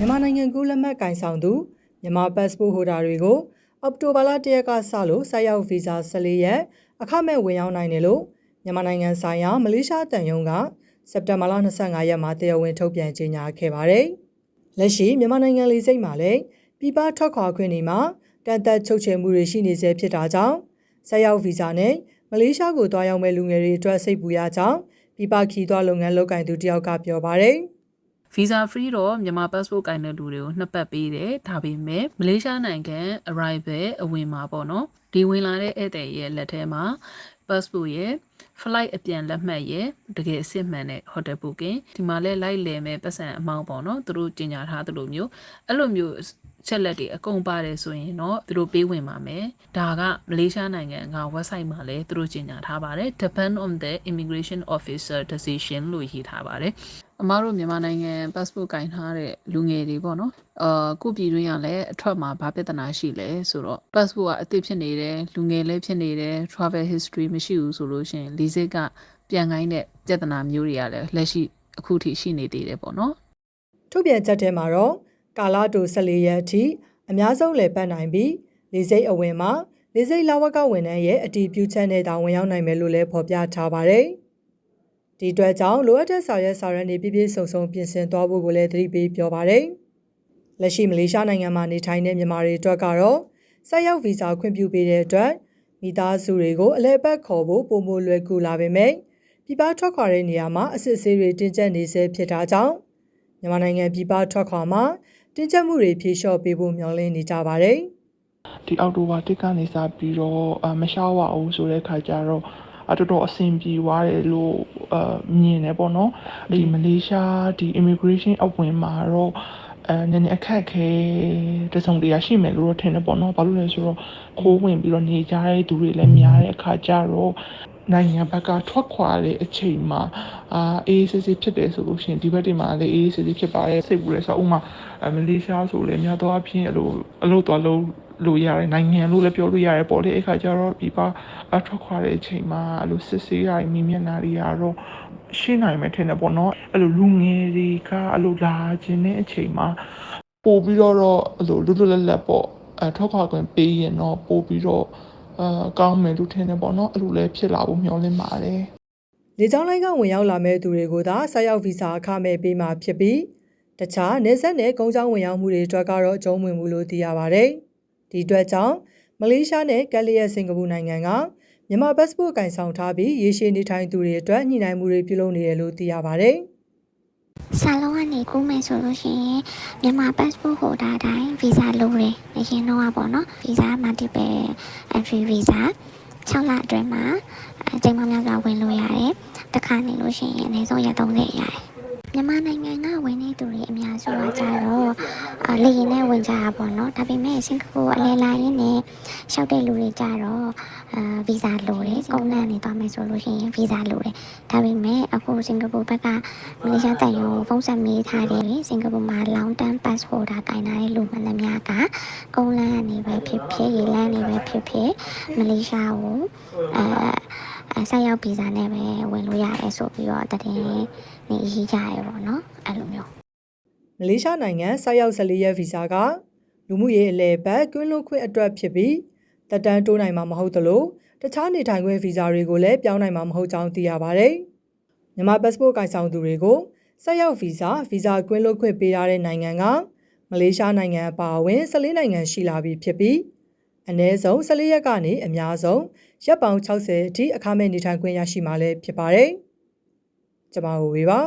မြန်မာနိုင်ငံကူးလက်မှတ်ကင်ဆောင်သူမြန်မာပတ်စပို့ဟိုဒါတွေကိုအောက်တိုဘာလ၁ရက်ကစလို့ဆိုက်ရောက်ဗီဇာ14ရက်အခမဲ့ဝင်ရောက်နိုင်တယ်လို့မြန်မာနိုင်ငံဆိုင်ရာမလေးရှားတန်ယုံကစက်တင်ဘာလ25ရက်မှာတရားဝင်ထုတ်ပြန်ကြေညာခဲ့ပါတယ်။လက်ရှိမြန်မာနိုင်ငံလေးစိတ်မှာလည်းပြည်ပထွက်ခွာခွင့်တွေမှာကန့်သက်ချုပ်ချယ်မှုတွေရှိနေဆဲဖြစ်တာကြောင့်ဆိုက်ရောက်ဗီဇာနဲ့မလေးရှားကိုတွားရောက်မဲ့လူငယ်တွေအတွက်စိတ်ပူရကြောင်းပြည်ပခီးသွွားလုပ်ငန်းလုပ်ကင်သူတယောက်ကပြောပါတယ်။ visa free တော့မြန်မာ passport ကိုင်တဲ့လူတွေကိုနှစ်ပတ်ပေးတယ်ဒါပေမဲ့မလေးရှားနိုင်ငံ arrival အဝင်မှာပေါ့နော်ဒီဝင်လာတဲ့ဧည့်သည်ရဲ့လက်ထဲမှာ passport ရဲ့ flight အပြန်လက်မှတ်ရဲ့တကယ်အစစ်မှန်တဲ့ hotel booking ဒီမှာလဲလိုက်လည်မဲ့ပတ်စံအမောင်းပေါ့နော်သူတို့ကြီးညာထားသလိုမျိုးအဲ့လိုမျိုး ချက်လက်တွေအကုန်ပါတယ်ဆိုရင်တော့သူတို့ပေးဝင်ပါမယ်ဒါကမလေးရှားနိုင်ငံက website မှာလည်းသူတို့ကြီးညာထားပါတယ် depend on the immigration officer decision လို့ရေးထားပါတယ်အမားတို့မြန်မာနိုင်ငံ passport ကင်ထားတဲ့လူငယ်တွေပေါ့နော်အာခုပြည်တွင်းကလည်းအထွက်မှာဘာပြဿနာရှိလဲဆိုတော့ passport ကအသစ်ဖြစ်နေတယ်လူငယ်လည်းဖြစ်နေတယ် travel history မရှိဘူးဆိုလို့ရှိရင်လီစစ်ကပြန်ခိုင်းတဲ့ပြဿနာမျိုးတွေကလည်းလက်ရှိအခုထိရှိနေသေးတယ်ပေါ့နော်ထုတ်ပြန်ချက်ထဲမှာတော့ ကာလာတို14ရက်အထိအများဆုံးလည်ပတ်နိုင်ပြီးလေစိတ်အဝင်မှာလေစိတ်လာဝကဝန်ထမ်းရဲ့အတီးပြုချက်နဲ့တောင်ဝင်ရောက်နိုင်မယ်လို့လည်းဖော်ပြထားပါတယ်။ဒီအတွက်ကြောင့်လိုအပ်တဲ့ဆောင်ရွက်ဆောင်ရွက်နေပြည့်ပြည့်စုံစုံပြင်ဆင်သွားဖို့ကိုလည်းသတိပေးပြောပါတယ်။လက်ရှိမလေးရှားနိုင်ငံမှာနေထိုင်တဲ့မြန်မာတွေအတွက်ကတော့ဆက်ရောက်ဗီဇာခွင့်ပြုပေးတဲ့အတွက်မိသားစုတွေကိုအလဲပတ်ခေါ်ဖို့ပုံမလွယ်ကူလာပေမဲ့ပြည်ပထွက်ခွာတဲ့နေရာမှာအစစ်အဆေးတွေတင်းကျပ်နေဆဲဖြစ်တာကြောင့်မြန်မာနိုင်ငံပြည်ပထွက်ခွာမှာ တင်းကျပ်မှုတွေဖြေလျှော့ပေးဖို့မျှော်လင့်နေကြပါတယ်။ဒီအောက်တိုဘာတစ်ကနေစပြီးတော့အမရှားဝအောင်ဆိုတဲ့ခါကျတော့အတော်တော်အဆင်ပြေသွားတယ်လို့အမြင်တယ်ပေါ့နော်ဒီမလေးရှားဒီ immigration အဝင်မှာတော့အဲနည်းနည်းအခက်ခဲတစုံတရာရှိမယ်လို့တော့ထင်တယ်ပေါ့နော်ဘာလို့လဲဆိုတော့ခိုးဝင်ပြီးတော့နေကြတဲ့သူတွေလည်းများတဲ့အခါကျတော့နိုင်ငံဘက်ကထွက်ခွာတဲ့အချိန်မှာအာအေးစစ်စစ်ဖြစ်တယ်ဆိုလို့ရှိရင်ဒီဘက်တွေမှာလည်းအေးစစ်စစ်ဖြစ်ပါတယ်စိတ်ပူတယ်ဆိုတော့ဥမာမလေးရှားဆိုလည်းများသောအားဖြင့်အလိုအလိုတော်လို့လို့ရတယ်နိုင်ငံလို့လည်းပြောလို့ရတယ်ပေါ့လေအဲ့ခါကျတော့ဒီပါအထွက်ခွာတဲ့အချိန်မှာအဲ့လိုစစ်ဆေးရမိမျက်နှာတွေကတော့ရှင်းနိုင်မယ်ထင်တယ်ပေါ့နော်အဲ့လိုလူငယ်တွေကအဲ့လိုလာခြင်းတဲ့အချိန်မှာပို့ပြီးတော့အဲ့လိုလွတ်လွတ်လပ်လပ်ပေါ့အထွက်ခွာခွင့်ပေးရင်တော့ပို့ပြီးတော့ အာကောင်းမယ်လို့ထင်တယ်ပေါ့နော်အဲ့လိုလည်းဖြစ်လာဖို့မျှော်လင့်ပါတယ်လေကြောင်းလိုင်းကဝင်ရောက်လာမဲ့သူတွေကိုသာဆက်ရောက်ဗီဇာအခမဲ့ပေးမှာဖြစ်ပြီးတခြားနေဆက်နဲ့ကုန်ကြောင်းဝင်ရောက်မှုတွေအတွက်ကတော့အကျုံးဝင်မှုလို့သိရပါတယ်။ဒီအတွက်ကြောင့်မလေးရှားနဲ့ကက်လီယက်စင်ကာပူနိုင်ငံကမြန်မာပတ်စပို့ကင်ဆောင်ထားပြီးရေရှည်နေထိုင်သူတွေအတွက်ညှိနှိုင်းမှုတွေပြုလုပ်နေတယ်လို့သိရပါတ ယ်။စာလုံးကနေကူးမယ်ဆိုလို့ရှိရင်မြန်မာ passport holder တိုင်း visa လိုတယ်အရင်တော့ကပေါ့နော် visa multiple entry visa 6လအတွင်းမှာအချိန်မှများစွာဝင်လို့ရတယ်တစ်ခါနေလို့ရှိရင်အနည်းဆုံးရက်30ရတယ် မြန်မာနိုင်ငံကဝင်နေသူတွေအများစုကကြတော့အလေရင်နဲ့ဝင်ကြတာပေါ့နော်ဒါပေမဲ့စင်ကာပူအလဲလာရင်းနဲ့ရှောက်တဲ့လူတွေကြတော့အာဗီဇာလိုတယ်ကုန်းလန့်နေသွားမယ်ဆိုလို့ရှိရင်ဗီဇာလိုတယ်ဒါပေမဲ့အခုစင်ကာပူဘက်ကမလေးရှားတန်ယုံဖုန်းဆက်မေးထားတယ်စင်ကာပူမှာ long term pass holder ကင်ထားတဲ့လူမှန်သမျှကကုန်းလန့်နေပဲဖြစ်ဖြစ်ရေလန့်နေပဲဖြစ်ဖြစ်မလေးရှားကိုအာအ ဆက်ရောက်ဗီဇာနဲ့ပဲဝင်လို့ရတယ်ဆိုပြီးတော့တည်င်းနေရေးကြရပေါ့နော်အဲ့လိုမျိုးမလေးရှားနိုင်ငံဆိုက်ရောက်14ရက်ဗီဇာကလူမှုရေးအလဲပတ်ကွင်းလွတ်ခွင့်အတွက်ဖြစ်ပြီးတက်တန်းတိုးနိုင်မှာမဟုတ်သလိုတခြားနေထိုင်ခွင့်ဗီဇာတွေကိုလည်းပြောင်းနိုင်မှာမဟုတ်ကြောင်းသိရပါတယ်။မြန်မာပတ်စပို့ကိုင်ဆောင်သူတွေကိုဆိုက်ရောက်ဗီဇာဗီဇာကွင်းလွတ်ခွင့်ပေးထားတဲ့နိုင်ငံကမလေးရှားနိုင်ငံအပါအဝင်14နိုင်ငံရှိလာပြီဖြစ်ပြီး အနည်းဆုံး14ရက်ကနေအများဆုံးရက်ပေါင်း60အထိအခမဲ့နေထိုင်ခွင့်ရရှိမှာလည်းဖြစ်ပါတယ်။ကျွန်မတို့ဝေပါ